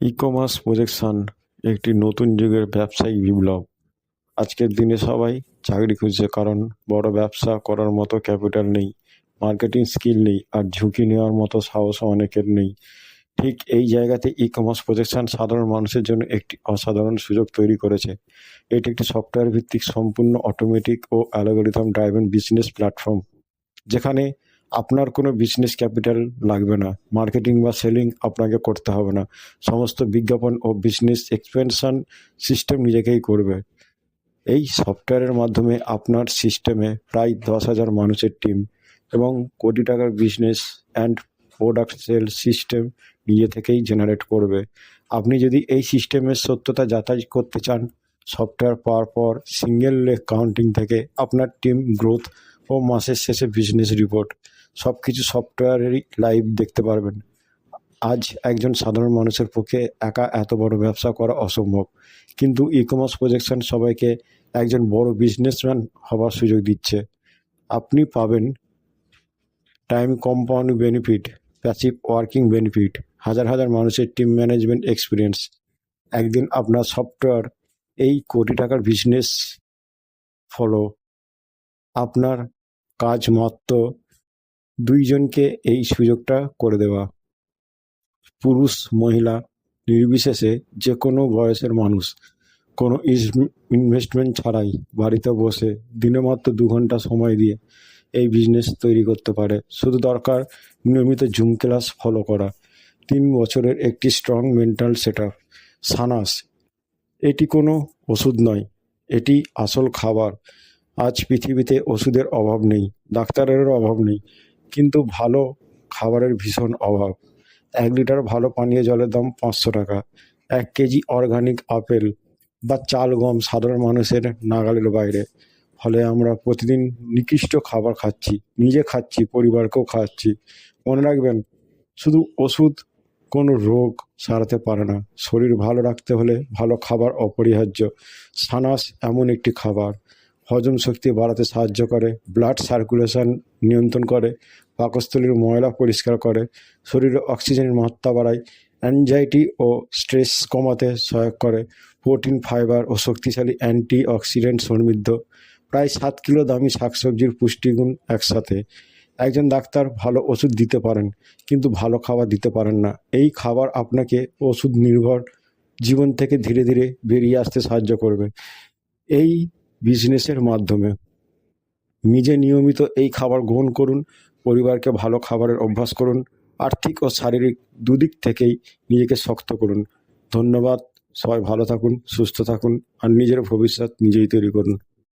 E-commerce projection একটি নতুন যুগের ব্যবসায়িক বিপ্লব। আজকের দিনে সবাই চাকরি খুঁজছে কারণ বড় ব্যবসা করার মতো ক্যাপিটাল নেই, মার্কেটিং স্কিল নেই আর ঝুঁকি নেওয়ার মতো সাহসও অনেকের নেই। ঠিক এই জায়গাতে ই কমার্স প্রজেকশন সাধারণ মানুষের জন্য একটি অসাধারণ সুযোগ তৈরি করেছে। এটি একটি সফটওয়্যার ভিত্তিক সম্পূর্ণ অটোমেটিক ও অ্যালগোরিদম ড্রাইভেন বিজনেস প্ল্যাটফর্ম যেখানে আপনার কোনো বিজনেস ক্যাপিটাল লাগবে না। মার্কেটিং বা সেলিং আপনাকে করতে হবে না। সমস্ত বিজ্ঞাপন ও বিজনেস এক্সপেনশন সিস্টেম নিজেকেই করবে। এই সফটওয়্যারের মাধ্যমে আপনার সিস্টেমে প্রায় দশ হাজার মানুষের টিম এবং কোটি টাকার business and product sale system নিজে থেকেই জেনারেট করবে। আপনি যদি এই সিস্টেমের সত্যতা যাচাই করতে চান সফটওয়্যার পাওয়ার পর সিঙ্গেল লেগ কাউন্টিং থেকে আপনার টিম গ্রোথ ও মাসের শেষে বিজনেস রিপোর্ট সব কিছু সফটওয়্যারেরই লাইভ দেখতে পারবেন। আজ একজন সাধারণ মানুষের পক্ষে একা এত বড় ব্যবসা করা অসম্ভব। কিন্তু ই কমার্স প্রজেকশন সবাইকে একজন বড় বিজনেসম্যান হবার সুযোগ দিচ্ছে। আপনি পাবেন time compound benefit passive working benefit হাজার হাজার মানুষের টিম ম্যানেজমেন্ট এক্সপিরিয়েন্স একদিন আপনার সফটওয়্যার এই কোটি টাকার বিজনেস ফলো আপনার কাজ মাত্র দুইজনকে এই সুযোগটা করে দেওয়া। পুরুষ, মহিলা, নির্বিশেষে যে কোনো বয়সের মানুষ। কোনো ইনভেস্টমেন্ট ছাড়াই বাড়িতে বসে দিনে মাত্র দু ঘণ্টা সময় দিয়ে এই বিজনেস তৈরি করতে পারে। শুধু দরকার নিয়মিত জুম ক্লাস ফলো করা। তিন বছরের একটি স্ট্রং মেন্টাল সেট আপ সানাস, এটি কোনো ওষুধ নয়, এটি আসল খাবার। আজ পৃথিবীতে ওষুধের অভাব নেই, ডাক্তারেরও অভাব নেই। কিন্তু ভালো খাবারের ভীষণ অভাব। এক লিটার ভালো পানীয় জলের দাম পাঁচশো টাকা। এক কেজি অর্গানিক আপেল বা চাল গম সাধারণ মানুষের নাগালের বাইরে। ফলে আমরা প্রতিদিন নিকৃষ্ট খাবার খাচ্ছি, নিজে খাচ্ছি, পরিবারকেও খাচ্ছি। মনে রাখবেন, শুধু ওষুধ কোনো রোগ সারাতে পারে না। শরীর ভালো রাখতে হলে ভালো খাবার অপরিহার্য। সানাস এমন একটি খাবার। হজম শক্তি বাড়াতে সাহায্য করে ব্লাড সার্কুলেশন নিয়ন্ত্রণ করে, পাকস্থলীর ময়লা পরিষ্কার করে, শরীরে অক্সিজেনের মাত্রা বাড়ায় অ্যাংজাইটি ও স্ট্রেস কমাতে সহায়ক করে প্রোটিন ফাইবার ও শক্তিশালী অ্যান্টি অক্সিডেন্ট সমৃদ্ধ। প্রায় সাত কিলো দামি শাকসবজির পুষ্টিগুণ একসাথে। একজন ডাক্তার ভালো ওষুধ দিতে পারেন, কিন্তু ভালো খাবার দিতে পারেন না। এই খাবার আপনাকে ওষুধ নির্ভর জীবন থেকে ধীরে ধীরে বেরিয়ে আসতে সাহায্য করবে। এই বিজনেসের মাধ্যমে। নিজে নিয়মিত এই খাবার গ্রহণ করুন, পরিবারকে ভালো খাবারের অভ্যাস করুন, আর্থিক ও শারীরিক দুদিক থেকেই নিজেকে শক্ত করুন। ধন্যবাদ, সবাই ভালো থাকুন, সুস্থ থাকুন, আর নিজের ভবিষ্যৎ নিজেই তৈরি করুন।